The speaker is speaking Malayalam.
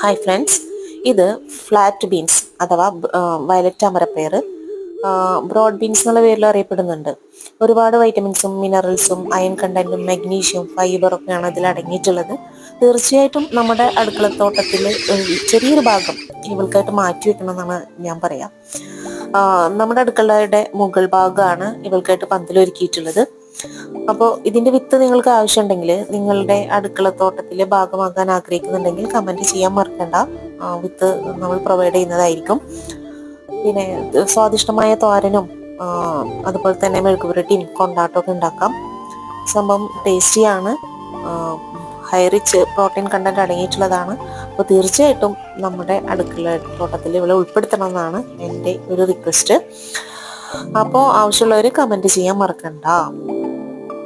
ഹായ് ഫ്രണ്ട്സ് ഇത് ഫ്ലാറ്റ് ബീൻസ് അഥവാ വയലറ്റ് അമരപ്പയർ ബ്രോഡ് ബീൻസ് എന്നുള്ള പേരിൽ അറിയപ്പെടുന്നുണ്ട്. ഒരുപാട് വൈറ്റമിൻസും മിനറൽസും അയൺ കണ്ടന്റും മഗ്നീഷ്യം ഫൈബറൊക്കെയാണ് അതിൽ അടങ്ങിയിട്ടുള്ളത്. തീർച്ചയായിട്ടും നമ്മുടെ അടുക്കളത്തോട്ടത്തിൽ ചെറിയൊരു ഭാഗം ഇവൾക്കായിട്ട് മാറ്റി വെക്കണമെന്നാണ് ഞാൻ പറയാം. നമ്മുടെ അടുക്കളയുടെ മുകൾ ഭാഗമാണ് ഇവൾക്കായിട്ട് പന്തലൊരുക്കിയിട്ടുള്ളത്. അപ്പോൾ ഇതിന്റെ വിത്ത് നിങ്ങൾക്ക് ആവശ്യമുണ്ടെങ്കിൽ നിങ്ങളുടെ അടുക്കള തോട്ടത്തിലെ ഭാഗമാക്കാൻ ആഗ്രഹിക്കുന്നുണ്ടെങ്കിൽ കമന്റ് ചെയ്യാൻ മറക്കണ്ട. വിത്ത് നമ്മൾ പ്രൊവൈഡ് ചെയ്യുന്നതായിരിക്കും. പിന്നെ സ്വാദിഷ്ടമായ തോരനും അതുപോലെ തന്നെ മെഴുക്ക് പുരട്ടിയും കൊണ്ടാട്ടമൊക്കെ ഉണ്ടാക്കാം. സംഭവം ടേസ്റ്റിയാണ് ഹൈ റിച്ച് പ്രോട്ടീൻ കണ്ടന്റ് അടങ്ങിയിട്ടുള്ളതാണ്. അപ്പോൾ തീർച്ചയായിട്ടും നമ്മുടെ അടുക്കള തോട്ടത്തിൽ ഇവിടെ ഉൾപ്പെടുത്തണം എന്നാണ് എന്റെ ഒരു റിക്വസ്റ്റ് അപ്പോൾ ആവശ്യമുള്ളവർ കമന്റ് ചെയ്യാൻ മറക്കണ്ട.